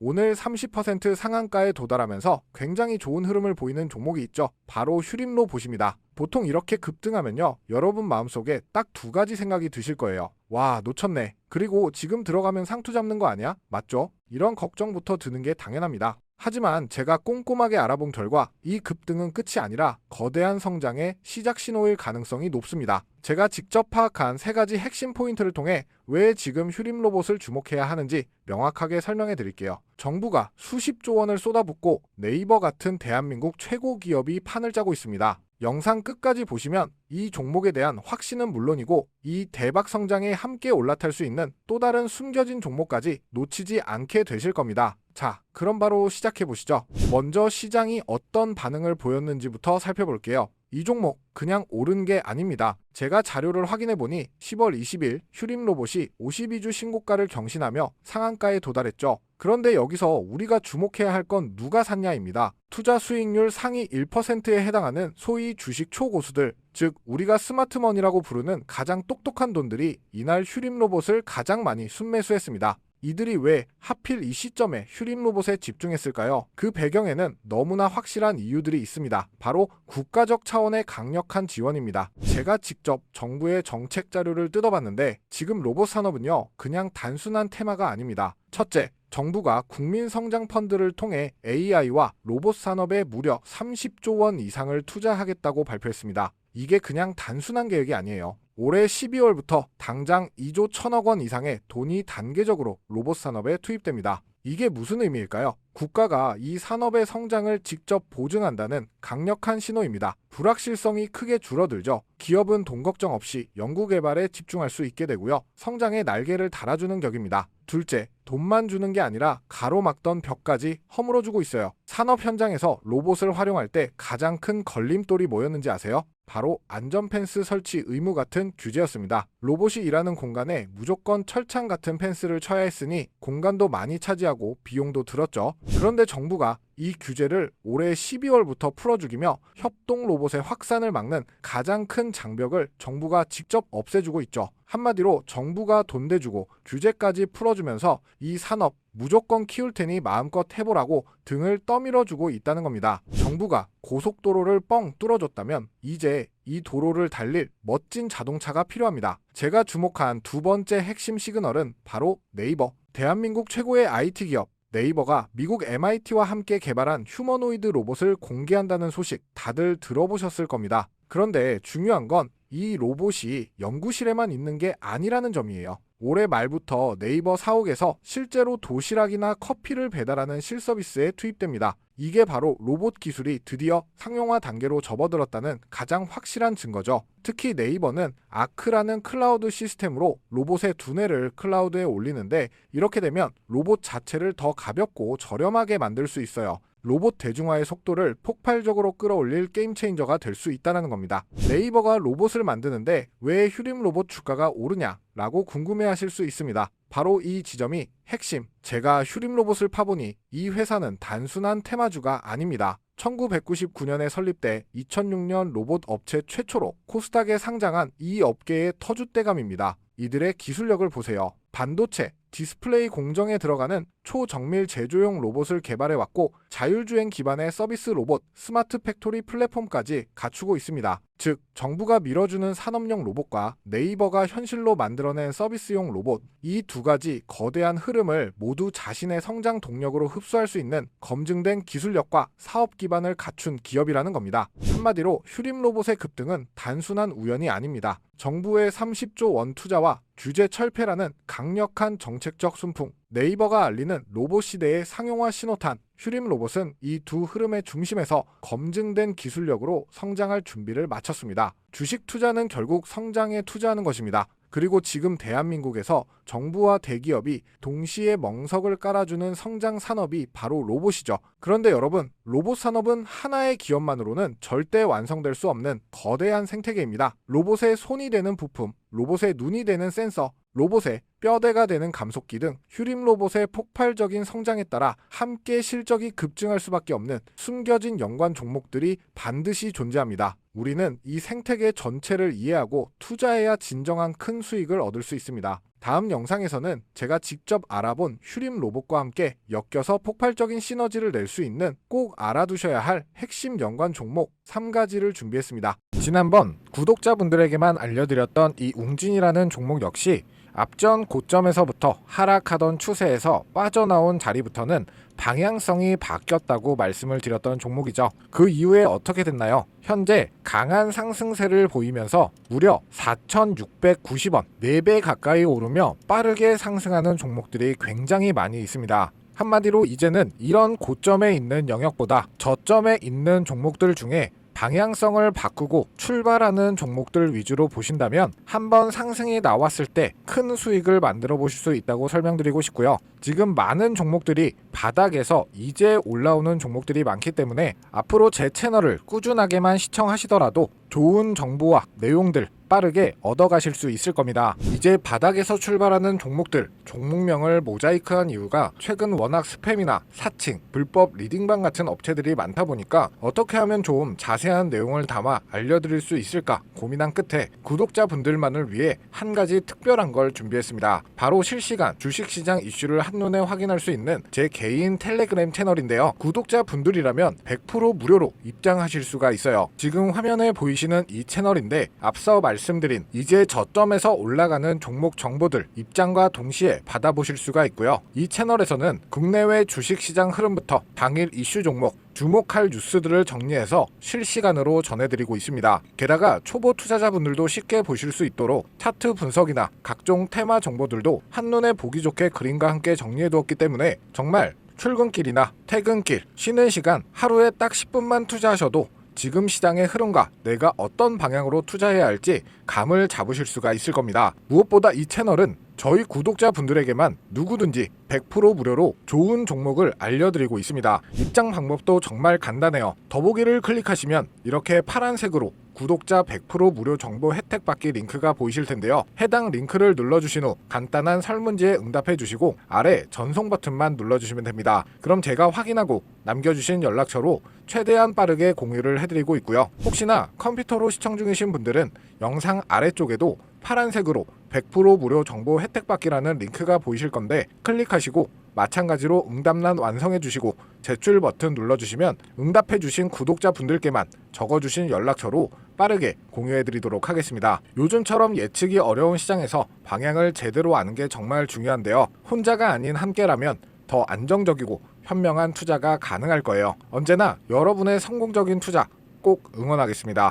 오늘 30% 상한가에 도달하면서 굉장히 좋은 흐름을 보이는 종목이 있죠. 바로 휴림로 보십니다. 보통 이렇게 급등하면요. 여러분 마음속에 딱 두 가지 생각이 드실 거예요. 와, 놓쳤네. 그리고 지금 들어가면 상투 잡는 거 아니야? 맞죠? 이런 걱정부터 드는 게 당연합니다. 하지만 제가 꼼꼼하게 알아본 결과 이 급등은 끝이 아니라 거대한 성장의 시작 신호일 가능성이 높습니다. 제가 직접 파악한 세 가지 핵심 포인트를 통해 왜 지금 휴림 로봇을 주목해야 하는지 명확하게 설명해 드릴게요. 정부가 수십조 원을 쏟아붓고 네이버 같은 대한민국 최고 기업이 판을 짜고 있습니다. 영상 끝까지 보시면 이 종목에 대한 확신은 물론이고 이 대박 성장에 함께 올라탈 수 있는 또 다른 숨겨진 종목까지 놓치지 않게 되실 겁니다. 자, 그럼 바로 시작해 보시죠. 먼저 시장이 어떤 반응을 보였는지부터 살펴볼게요. 이 종목 그냥 오른 게 아닙니다. 제가 자료를 확인해 보니 10월 20일 휴림 로봇이 52주 신고가를 경신하며 상한가에 도달했죠. 그런데 여기서 우리가 주목해야 할 건 누가 샀냐입니다. 투자 수익률 상위 1%에 해당하는 소위 주식 초고수들, 즉 우리가 스마트머니라고 부르는 가장 똑똑한 돈들이 이날 휴림 로봇을 가장 많이 순매수했습니다. 이들이 왜 하필 이 시점에 휴림 로봇에 집중했을까요? 그 배경에는 너무나 확실한 이유들이 있습니다. 바로 국가적 차원의 강력한 지원입니다. 제가 직접 정부의 정책 자료를 뜯어봤는데 지금 로봇 산업은요, 그냥 단순한 테마가 아닙니다. 첫째, 정부가 국민성장펀드를 통해 AI와 로봇 산업에 무려 30조 원 이상을 투자하겠다고 발표했습니다. 이게 그냥 단순한 계획이 아니에요. 올해 12월부터 당장 2조 1천억 원 이상의 돈이 단계적으로 로봇 산업에 투입됩니다. 이게 무슨 의미일까요? 국가가 이 산업의 성장을 직접 보증한다는 강력한 신호입니다. 불확실성이 크게 줄어들죠. 기업은 돈 걱정 없이 연구개발에 집중할 수 있게 되고요. 성장의 날개를 달아주는 격입니다. 둘째, 돈만 주는 게 아니라 가로막던 벽까지 허물어주고 있어요. 산업 현장에서 로봇을 활용할 때 가장 큰 걸림돌이 뭐였는지 아세요? 바로 안전 펜스 설치 의무 같은 규제였습니다. 로봇이 일하는 공간에 무조건 철창 같은 펜스를 쳐야 했으니 공간도 많이 차지하고 비용도 들었죠. 그런데 정부가 이 규제를 올해 12월부터 풀어주기며 협동 로봇의 확산을 막는 가장 큰 장벽을 정부가 직접 없애주고 있죠. 한마디로 정부가 돈 대주고 규제까지 풀어주면서 이 산업 무조건 키울 테니 마음껏 해보라고 등을 떠밀어주고 있다는 겁니다. 정부가 고속도로를 뻥 뚫어줬다면 이제 이 도로를 달릴 멋진 자동차가 필요합니다. 제가 주목한 두 번째 핵심 시그널은 바로 네이버. 대한민국 최고의 IT 기업 네이버가 미국 MIT와 함께 개발한 휴머노이드 로봇을 공개한다는 소식 다들 들어보셨을 겁니다. 그런데 중요한 건 이 로봇이 연구실에만 있는 게 아니라는 점이에요. 올해 말부터 네이버 사옥에서 실제로 도시락이나 커피를 배달하는 실서비스에 투입됩니다. 이게 바로 로봇 기술이 드디어 상용화 단계로 접어들었다는 가장 확실한 증거죠. 특히 네이버는 아크라는 클라우드 시스템으로 로봇의 두뇌를 클라우드에 올리는데 이렇게 되면 로봇 자체를 더 가볍고 저렴하게 만들 수 있어요. 로봇 대중화의 속도를 폭발적으로 끌어올릴 게임 체인저가 될 수 있다는 겁니다. 네이버가 로봇을 만드는데 왜 휴림 로봇 주가가 오르냐 라고 궁금해 하실 수 있습니다. 바로 이 지점이 핵심. 제가 휴림 로봇을 파보니 이 회사는 단순한 테마주가 아닙니다. 1999년에 설립돼 2006년 로봇 업체 최초로 코스닥에 상장한 이 업계의 터줏대감입니다. 이들의 기술력을 보세요. 반도체, 디스플레이 공정에 들어가는 초정밀 제조용 로봇을 개발해왔고 자율주행 기반의 서비스 로봇, 스마트 팩토리 플랫폼까지 갖추고 있습니다. 즉, 정부가 밀어주는 산업용 로봇과 네이버가 현실로 만들어낸 서비스용 로봇, 이 두 가지 거대한 흐름을 모두 자신의 성장 동력으로 흡수할 수 있는 검증된 기술력과 사업 기반을 갖춘 기업이라는 겁니다. 한마디로 휴림 로봇의 급등은 단순한 우연이 아닙니다. 정부의 30조 원 투자와 규제 철폐라는 강력한 정책적 순풍, 네이버가 알리는 로봇 시대의 상용화 신호탄, 휴림 로봇은 이 두 흐름의 중심에서 검증된 기술력으로 성장할 준비를 마쳤습니다. 주식 투자는 결국 성장에 투자하는 것입니다. 그리고 지금 대한민국에서 정부와 대기업이 동시에 멍석을 깔아주는 성장 산업이 바로 로봇이죠. 그런데 여러분, 로봇 산업은 하나의 기업만으로는 절대 완성될 수 없는 거대한 생태계입니다. 로봇의 손이 되는 부품, 로봇의 눈이 되는 센서, 로봇의 뼈대가 되는 감속기 등 휴림 로봇의 폭발적인 성장에 따라 함께 실적이 급증할 수밖에 없는 숨겨진 연관 종목들이 반드시 존재합니다. 우리는 이 생태계 전체를 이해하고 투자해야 진정한 큰 수익을 얻을 수 있습니다. 다음 영상에서는 제가 직접 알아본 휴림 로봇과 함께 엮여서 폭발적인 시너지를 낼 수 있는 꼭 알아두셔야 할 핵심 연관 종목 3가지를 준비했습니다. 지난번 구독자분들에게만 알려드렸던 이 웅진이라는 종목 역시 앞전 고점에서부터 하락하던 추세에서 빠져나온 자리부터는 방향성이 바뀌었다고 말씀을 드렸던 종목이죠. 그 이후에 어떻게 됐나요? 현재 강한 상승세를 보이면서 무려 4,690원, 4배 가까이 오르며 빠르게 상승하는 종목들이 굉장히 많이 있습니다. 한마디로 이제는 이런 고점에 있는 영역보다 저점에 있는 종목들 중에 방향성을 바꾸고 출발하는 종목들 위주로 보신다면 한번 상승이 나왔을 때 큰 수익을 만들어 보실 수 있다고 설명드리고 싶고요. 지금 많은 종목들이 바닥에서 이제 올라오는 종목들이 많기 때문에 앞으로 제 채널을 꾸준하게만 시청하시더라도 좋은 정보와 내용들 빠르게 얻어가실 수 있을 겁니다. 이제 바닥에서 출발하는 종목들, 종목명을 모자이크한 이유가 최근 워낙 스팸이나 사칭, 불법 리딩방 같은 업체들이 많다 보니까 어떻게 하면 좀 자세한 내용을 담아 알려드릴 수 있을까 고민한 끝에 구독자분들만을 위해 한 가지 특별한 걸 준비했습니다. 바로 실시간 주식시장 이슈를 한눈에 확인할 수 있는 제 개인 텔레그램 채널인데요. 구독자분들이라면 100% 무료로 입장하실 수가 있어요. 지금 화면에 보이시는 이 채널인데 앞서 말씀드린 이제 저점에서 올라가는 종목 정보들 입장과 동시에 받아보실 수가 있고요. 이 채널에서는 국내외 주식시장 흐름부터 당일 이슈 종목 주목할 뉴스들을 정리해서 실시간으로 전해드리고 있습니다. 게다가 초보 투자자분들도 쉽게 보실 수 있도록 차트 분석이나 각종 테마 정보들도 한눈에 보기 좋게 그림과 함께 정리해두었기 때문에 정말 출근길이나 퇴근길, 쉬는 시간 하루에 딱 10분만 투자하셔도 지금 시장의 흐름과 내가 어떤 방향으로 투자해야 할지 감을 잡으실 수가 있을 겁니다. 무엇보다 이 채널은 저희 구독자분들에게만 누구든지 100% 무료로 좋은 종목을 알려드리고 있습니다. 입장 방법도 정말 간단해요. 더보기를 클릭하시면 이렇게 파란색으로 구독자 100% 무료 정보 혜택 받기 링크가 보이실 텐데요. 해당 링크를 눌러주신 후 간단한 설문지에 응답해 주시고 아래 전송 버튼만 눌러주시면 됩니다. 그럼 제가 확인하고 남겨주신 연락처로 최대한 빠르게 공유를 해드리고 있고요. 혹시나 컴퓨터로 시청 중이신 분들은 영상 아래쪽에도 파란색으로 100% 무료 정보 혜택 받기라는 링크가 보이실 건데 클릭하시고 마찬가지로 응답란 완성해 주시고 제출 버튼 눌러주시면 응답해 주신 구독자 분들께만 적어주신 연락처로 빠르게 공유해 드리도록 하겠습니다. 요즘처럼 예측이 어려운 시장에서 방향을 제대로 아는 게 정말 중요한데요. 혼자가 아닌 함께라면 더 안정적이고 현명한 투자가 가능할 거예요. 언제나 여러분의 성공적인 투자 꼭 응원하겠습니다.